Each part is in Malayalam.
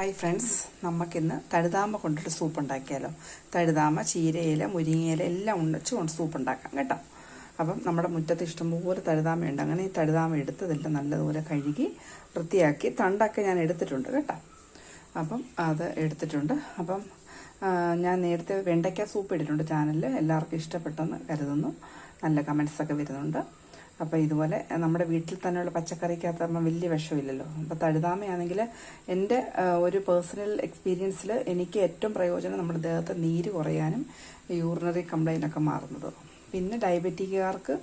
ഹായ് ഫ്രണ്ട്സ് നമുക്കിന്ന് തഴുതാമ കൊണ്ടിട്ട് സൂപ്പ് ഉണ്ടാക്കിയാലോ. തഴുതാമ ചീരയില മുരിങ്ങയില എല്ലാം ഉണ്ടച്ച് കൊണ്ട് സൂപ്പ് ഉണ്ടാക്കാം കേട്ടോ. അപ്പം നമ്മുടെ മുറ്റത്ത് ഇഷ്ടംപോലെ തഴുതാമയുണ്ട്. അങ്ങനെ ഈ തഴുതാമ എടുത്തതെല്ലാം നല്ലതുപോലെ കഴുകി വൃത്തിയാക്കി തണ്ടൊക്കെ ഞാൻ എടുത്തിട്ടുണ്ട് കേട്ടോ. അപ്പം അത് എടുത്തിട്ടുണ്ട്. അപ്പം ഞാൻ നേരത്തെ വെണ്ടയ്ക്ക സൂപ്പ് ഇട്ടിട്ടുണ്ട് ചാനലിൽ എല്ലാവർക്കും ഇഷ്ടപ്പെട്ടെന്ന് കരുതുന്നു. നല്ല കമൻസൊക്കെ വരുന്നുണ്ട്. അപ്പോൾ ഇതുപോലെ നമ്മുടെ വീട്ടിൽ തന്നെയുള്ള പച്ചക്കറിക്കകത്ത് നമ്മൾ വലിയ വിഷമില്ലല്ലോ. അപ്പോൾ തഴുതാമയാണെങ്കിൽ എന്റെ ഒരു പേഴ്സണൽ എക്സ്പീരിയൻസിൽ എനിക്ക് ഏറ്റവും പ്രയോജനം നമ്മുടെ ദേഹത്തെ നീര് കുറയാനും യൂറിനറി കംപ്ലൈന്റ് ഒക്കെ മാറുന്നത്. പിന്നെ ഡയബറ്റിക്കുകാർക്ക്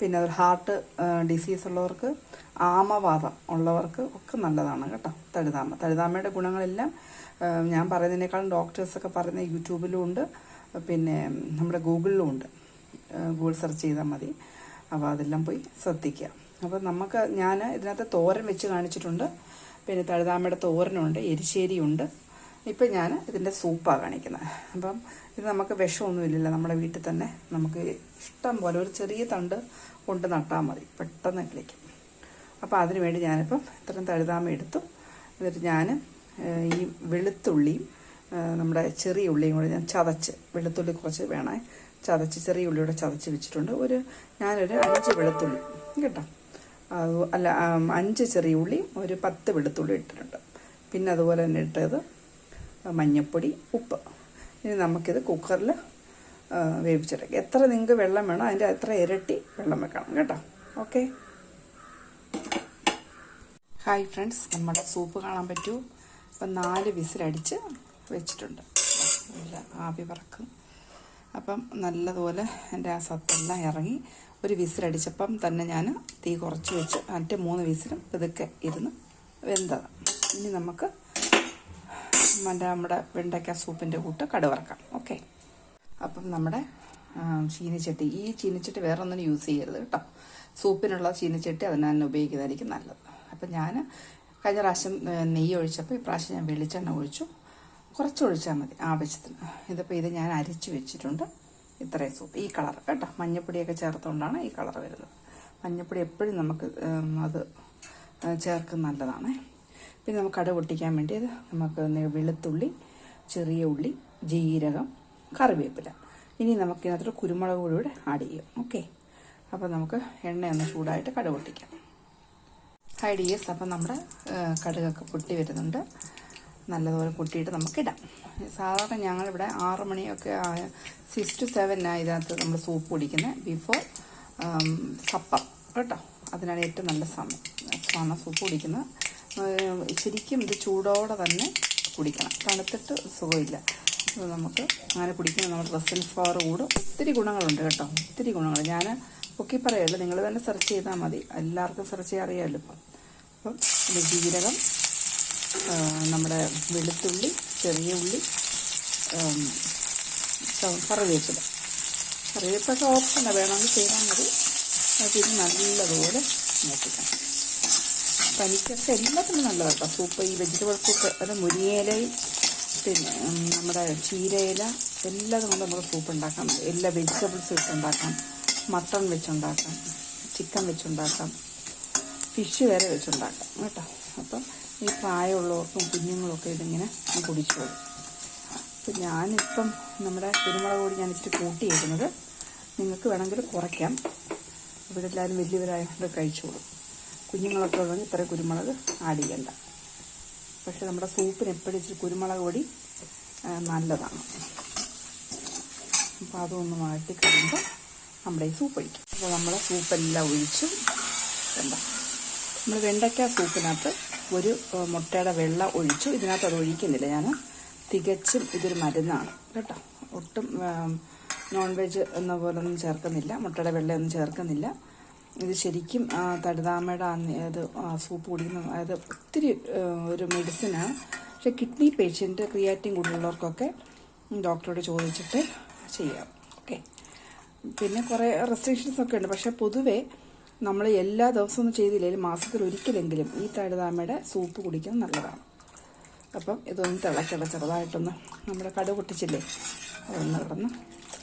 പിന്നെ ഹാർട്ട് ഡിസീസ് ഉള്ളവർക്ക് ആമവാദം ഉള്ളവർക്ക് ഒക്കെ നല്ലതാണ് കേട്ടോ തഴുതാമ. തഴുതാമയുടെ ഗുണങ്ങളെല്ലാം ഞാൻ പറയുന്നതിനേക്കാളും ഡോക്ടേഴ്സൊക്കെ പറയുന്ന യൂട്യൂബിലും ഉണ്ട് പിന്നെ നമ്മുടെ ഗൂഗിളിലും ഉണ്ട്. ഗൂഗിൾ സെർച്ച് ചെയ്താൽ മതി. അപ്പോൾ അതെല്ലാം പോയി ശ്രദ്ധിക്കുക. അപ്പോൾ നമുക്ക് ഞാൻ ഇതിനകത്ത് തോരൻ വെച്ച് കാണിച്ചിട്ടുണ്ട്. പിന്നെ തഴുതാമയുടെ തോരനുണ്ട് എരിശ്ശേരിയുണ്ട്. ഇപ്പം ഞാൻ ഇതിന്റെ സൂപ്പാണ് കാണിക്കുന്നത്. അപ്പം ഇത് നമുക്ക് വിഷമൊന്നുമില്ലല്ലോ നമ്മുടെ വീട്ടിൽ തന്നെ നമുക്ക് ഇഷ്ടം പോലെ ഒരു ചെറിയ തണ്ട് കൊണ്ട് നട്ടാൽ മതി പെട്ടെന്ന് കിളിക്കും. അപ്പോൾ അതിന് വേണ്ടി ഞാനിപ്പം ഇത്രയും തഴുതാമ എടുത്തു. എന്നിട്ട് ഞാൻ ഈ വെളുത്തുള്ളിയും നമ്മുടെ ചെറിയ ഉള്ളിയും കൂടെ ഞാൻ ചതച്ച് വെളുത്തുള്ളി കുറച്ച് വേണേ ചതച്ച് ചെറിയ ഉള്ളിയുടെ ചതച്ച് വെച്ചിട്ടുണ്ട്. ഒരു ഞാനൊരു അഞ്ച് വെളുത്തുള്ളി കേട്ടോ? അല്ല അഞ്ച് ചെറിയ ഉള്ളി ഒരു പത്ത് വെളുത്തുള്ളി ഇട്ടിട്ടുണ്ട്. പിന്നെ അതുപോലെ തന്നെ ഇട്ടത് മഞ്ഞൾപ്പൊടി ഉപ്പ്. ഇനി നമുക്കിത് കുക്കറിൽ വേവിച്ചെടുക്കാം. എത്ര നിങ്ങൾക്ക് വെള്ളം വേണം അതിന്റെ എത്ര ഇരട്ടി വെള്ളം വെക്കണം കേട്ടോ? ഓക്കെ? ഹായ് ഫ്രണ്ട്സ് നമ്മുടെ സൂപ്പ് കാണാൻ പറ്റൂ. അപ്പം നാല് വിസിലടിച്ച് വെച്ചിട്ടുണ്ട്. ആവി പറക്കും അപ്പം നല്ലതുപോലെ എന്റെ ആ സത്തെല്ലാം ഇറങ്ങി ഒരു വിസിലടിച്ചപ്പം തന്നെ ഞാൻ തീ കുറച്ച് വെച്ച് മറ്റേ മൂന്ന് വിസിലും ഇതൊക്കെ ഇരുന്ന് വെന്തത്. ഇനി നമുക്ക് മറ്റേ നമ്മുടെ വെണ്ടയ്ക്ക സൂപ്പിന്റെ കൂട്ട് കടുവറക്കാം. ഓക്കെ. അപ്പം നമ്മുടെ ചീനിച്ചട്ടി. ഈ ചീനിച്ചട്ടി വേറെ ഒന്നിനും യൂസ് ചെയ്യരുത് കേട്ടോ. സൂപ്പിനുള്ള ചീനിച്ചട്ടി അതിന് തന്നെ ഉപയോഗിക്കുന്നതായിരിക്കും നല്ലത്. അപ്പം ഞാൻ കഴിഞ്ഞ പ്രാവശ്യം നെയ്യ് ഒഴിച്ചപ്പോൾ ഇപ്രാവശ്യം ഞാൻ വെളിച്ചെണ്ണ ഒഴിച്ചു. കുറച്ച് ഒഴിച്ചാൽ മതി ആവശ്യത്തിന്. ഇതിപ്പോൾ ഇത് ഞാൻ അരിച്ചു വെച്ചിട്ടുണ്ട്. ഇത്രയും സൂപ്പ് ഈ കളർ കേട്ടോ. മഞ്ഞപ്പൊടിയൊക്കെ ചേർത്തുകൊണ്ടാണ് ഈ കളർ വരുന്നത്. മഞ്ഞപ്പൊടി എപ്പോഴും നമുക്ക് അത് ചേർക്കുന്ന നല്ലതാണ്. പിന്നെ നമുക്ക് കട പൊട്ടിക്കാൻ വേണ്ടി നമുക്ക് വെളുത്തുള്ളി ചെറിയ ഉള്ളി ജീരകം കറിവേപ്പില. ഇനി നമുക്ക് ഇതിനകത്തൊരു കുരുമുളക് പൊടി കൂടെ ആഡ് ചെയ്യും. ഓക്കെ? അപ്പോൾ നമുക്ക് എണ്ണയൊന്ന് ചൂടായിട്ട് കട പൊട്ടിക്കാം. ഹൈഡിയേഴ്സ് അപ്പം നമ്മുടെ കടുകൊക്കെ പൊട്ടി വരുന്നുണ്ട്. നല്ലതുപോലെ പൊട്ടിയിട്ട് നമുക്കിടാം. സാധാരണ ഞങ്ങളിവിടെ ആറ് മണിയൊക്കെ സിക്സ് ടു സെവനാണ് ഇതിനകത്ത് നമ്മൾ സൂപ്പ് കുടിക്കുന്നത് ബിഫോർ സപ്പർ കേട്ടോ. അതിനാണ് ഏറ്റവും നല്ല സമയം. ആണ് സൂപ്പ് കുടിക്കുന്നത്. ശരിക്കും ഇത് ചൂടോടെ തന്നെ കുടിക്കണം. തണുത്തിട്ട് സുഖമില്ല. നമുക്ക് അങ്ങനെ കുടിക്കുമ്പോൾ നമ്മുടെ റെസിൻസ് പവർ കൂടും ഒത്തിരി ഗുണങ്ങളുണ്ട് കേട്ടോ. ഒത്തിരി ഗുണങ്ങൾ ഞാൻ പൊക്കി പറയുള്ളൂ നിങ്ങൾ തന്നെ സെർച്ച് ചെയ്താൽ മതി. എല്ലാവർക്കും സെർച്ച് ചെയ്യാൻ ഇപ്പം. അപ്പം ജീരകം നമ്മുടെ വെളുത്തുള്ളി ചെറിയ ഉള്ളി കറിവേപ്പില. കറിവേപ്പൊക്കെ ഓപ്ഷനാണ് വേണമെങ്കിൽ ചെയ്താൽ മതി. ഇത് നല്ലതുപോലെ നോക്കിക്കാം പനിക്കൊക്കെ എല്ലാത്തിനും നല്ലതാണ് കേട്ടോ. സൂപ്പ് ഈ വെജിറ്റബിൾ സൂപ്പ് അത് മുരിങ്ങയിലയും പിന്നെ നമ്മുടെ ചീരയില എല്ലാം കൊണ്ട് നമുക്ക് സൂപ്പ് ഉണ്ടാക്കാം. എല്ലാ വെജിറ്റബിൾസ് വെച്ചുണ്ടാക്കാം മട്ടൺ വെച്ചുണ്ടാക്കാം. ചിക്കൻ വെച്ചുണ്ടാക്കാം. ഫിഷ് വരെ വെച്ചുണ്ടാക്കാം. കേട്ടോ. അപ്പം ഈ പ്രായമുള്ളവർക്കും കുഞ്ഞുങ്ങളൊക്കെ ഇതിങ്ങനെ കുടിച്ചോളും അപ്പം ഞാനിപ്പം നമ്മുടെ കുരുമുളക് കൂടി ഞാൻ ഇച്ചിരി കൂട്ടിയിരിക്കുന്നത് നിങ്ങൾക്ക് വേണമെങ്കിൽ കുറയ്ക്കാം. ഇവിടെ എല്ലാവരും വലിയവരായതുകൊണ്ട് കഴിച്ചോളൂ കുഞ്ഞുങ്ങളൊക്കെ ഉള്ളതെങ്കിൽ ഇത്ര കുരുമുളക് ആഡ് ചെയ്യണ്ട. പക്ഷെ നമ്മുടെ സൂപ്പിന് എപ്പോഴും ഇച്ചിരി കുരുമുളക് പൊടി നല്ലതാണ്. അപ്പോൾ അതൊന്ന് മാറ്റി കഴിയുമ്പോൾ നമ്മുടെ ഈ സൂപ്പ് ഒഴിക്കും. അപ്പോൾ നമ്മൾ സൂപ്പെല്ലാം ഒഴിച്ചും. വേണ്ട നമ്മൾ വെണ്ടയ്ക്ക സൂപ്പിനകത്ത് ഒരു മുട്ടയുടെ വെള്ളം ഒഴിച്ചു. ഇതിനകത്ത് അത് ഒഴിക്കുന്നില്ല. ഞാൻ തികച്ചും ഇതൊരു മരുന്നാണ്. കേട്ടോ? ഒട്ടും നോൺ വെജ് എന്ന പോലെ ഒന്നും ചേർക്കുന്നില്ല. മുട്ടയുടെ വെള്ളമൊന്നും ചേർക്കുന്നില്ല. ഇത് ശരിക്കും തടുതാമയുടെ അത് സൂപ്പ് കുടിക്കുന്ന അതായത് ഒത്തിരി ഒരു മെഡിസിനാണ്. പക്ഷെ കിഡ്നി പേഷ്യന്റ് ക്രിയാറ്റിൻ കൂടുതലുള്ളവർക്കൊക്കെ ഡോക്ടറോട് ചോദിച്ചിട്ട് ചെയ്യാം. ഓക്കെ? പിന്നെ കുറേ റെസ്ട്രിക്ഷൻസ് ഒക്കെ ഉണ്ട്. പക്ഷെ പൊതുവേ നമ്മൾ എല്ലാ ദിവസവും ഒന്നും ചെയ്തില്ലെങ്കിലും മാസത്തിൽ ഒരിക്കലെങ്കിലും ഈ തഴുതാമയുടെ സൂപ്പ് കുടിക്കാൻ നല്ലതാണ്. അപ്പം ഇതൊന്ന് തിളക്കട ചെറുതായിട്ടൊന്ന് നമ്മുടെ കടു പൊട്ടിച്ചില്ലേ അതൊന്ന് കിടന്ന്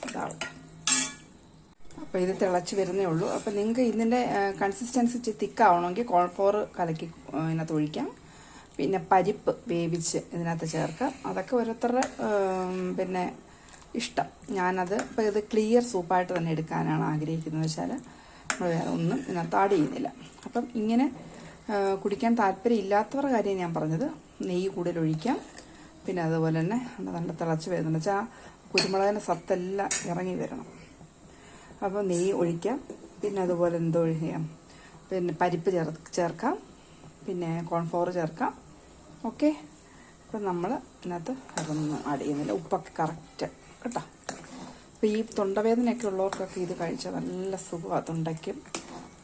ഇതാവും. അപ്പോൾ ഇത് തിളച്ച് വരുന്നേ ഉള്ളൂ. അപ്പം നിങ്ങൾക്ക് ഇതിന്റെ കൺസിസ്റ്റൻസി തിക്കാവണമെങ്കിൽ കോൺഫ്ലോർ കലക്കി ഇതിനകത്ത് ഒഴിക്കാം. പിന്നെ പരിപ്പ് വേവിച്ച് ഇതിനകത്ത് ചേർക്കാം. അതൊക്കെ ഓരോരുത്തരുടെ പിന്നെ ഇഷ്ടം. ഞാനത് ഇപ്പോൾ ഇത് ക്ലിയർ സൂപ്പായിട്ട് തന്നെ എടുക്കാനാണ് ആഗ്രഹിക്കുന്നത് വെച്ചാൽ നമ്മൾ വേറെ ഒന്നും ഇതിനകത്ത് ആഡ് ചെയ്യുന്നില്ല. അപ്പം ഇങ്ങനെ കുടിക്കാൻ താല്പര്യം ഇല്ലാത്തവരുടെ കാര്യം ഞാൻ പറഞ്ഞത് നെയ്യ് കൂടുതൽ ഒഴിക്കാം. പിന്നെ അതുപോലെ തന്നെ നല്ല തിളച്ച് വരുന്നുണ്ട്. വെച്ചാൽ കുരുമുളകിന്റെ സത്തെല്ലാം ഇറങ്ങി വരണം. അപ്പോൾ നെയ്യ് ഒഴിക്കാം. പിന്നെ അതുപോലെ എന്തോ ഒഴിക്കാം പിന്നെ പരിപ്പ് ചേർ ചേർക്കാം. പിന്നെ കോൺഫ്ലവർ ചേർക്കാം. ഓക്കെ? അപ്പം നമ്മൾ ഇതിനകത്ത് അതൊന്നും ആഡ് ചെയ്യുന്നില്ല. ഉപ്പൊക്കെ കറക്റ്റ്. കേട്ടോ? അപ്പോൾ ഈ തൊണ്ടവേദനയൊക്കെ ഉള്ളവർക്കൊക്കെ ഇത് കഴിച്ചാൽ നല്ല സുഖമാണ് തൊണ്ടയ്ക്കും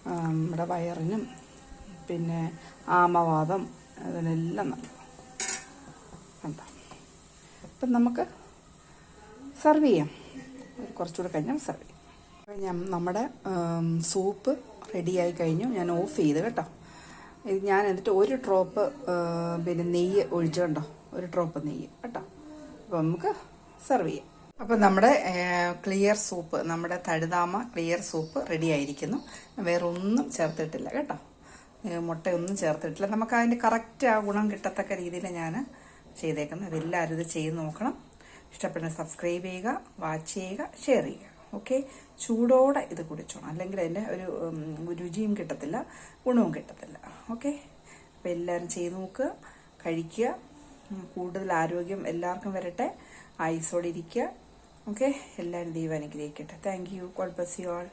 നമ്മുടെ വയറിനും പിന്നെ ആമവാദം അതിനെല്ലാം നല്ലതാണ് എന്താ? അപ്പം നമുക്ക് സെർവ് ചെയ്യാം. കുറച്ചുകൂടെ കഴിഞ്ഞാൽ സെർവ് ചെയ്യാം. ഞാൻ നമ്മുടെ സൂപ്പ് റെഡിയായി കഴിഞ്ഞു. ഞാൻ ഓഫ് ചെയ്ത് കേട്ടോ. ഇത് ഞാൻ എന്നിട്ട് ഒരു ഡ്രോപ്പ് പിന്നെ നെയ്യ് ഒഴിച്ചു കേട്ടോ ഒരു ഡ്രോപ്പ് നെയ്യ് കേട്ടോ. അപ്പം നമുക്ക് സെർവ് ചെയ്യാം. അപ്പോൾ നമ്മുടെ ക്ലിയർ സൂപ്പ് നമ്മുടെ തഴുതാമ ക്ലിയർ സൂപ്പ് റെഡി ആയിരിക്കുന്നു. വേറെ ഒന്നും ചേർത്തിട്ടില്ല കേട്ടോ. മുട്ടയൊന്നും ചേർത്തിട്ടില്ല. നമുക്ക് അതിന്റെ കറക്റ്റ് ആ ഗുണം കിട്ടത്തക്ക രീതിയിൽ ഞാൻ ചെയ്തേക്കുന്നത്. അതെല്ലാവരും ഇത് ചെയ്ത് നോക്കണം. ഇഷ്ടപ്പെടുന്ന സബ്സ്ക്രൈബ് ചെയ്യുക വാച്ച് ചെയ്യുക ഷെയർ ചെയ്യുക. ഓക്കെ ചൂടോടെ ഇത് കുടിച്ചോണം. അല്ലെങ്കിൽ അതിന്റെ ഒരു രുചിയും കിട്ടത്തില്ല ഗുണവും കിട്ടത്തില്ല. ഓക്കെ അപ്പോൾ എല്ലാവരും ചെയ്ത് നോക്കുക കഴിക്കുക. കൂടുതൽ ആരോഗ്യം എല്ലാവർക്കും വരട്ടെ. ആയുസോടെ ഇരിക്കുക. ഓക്കെ എല്ലാവരും ദൈവം അനുഗ്രഹിക്കട്ടെ. Thank you God bless you all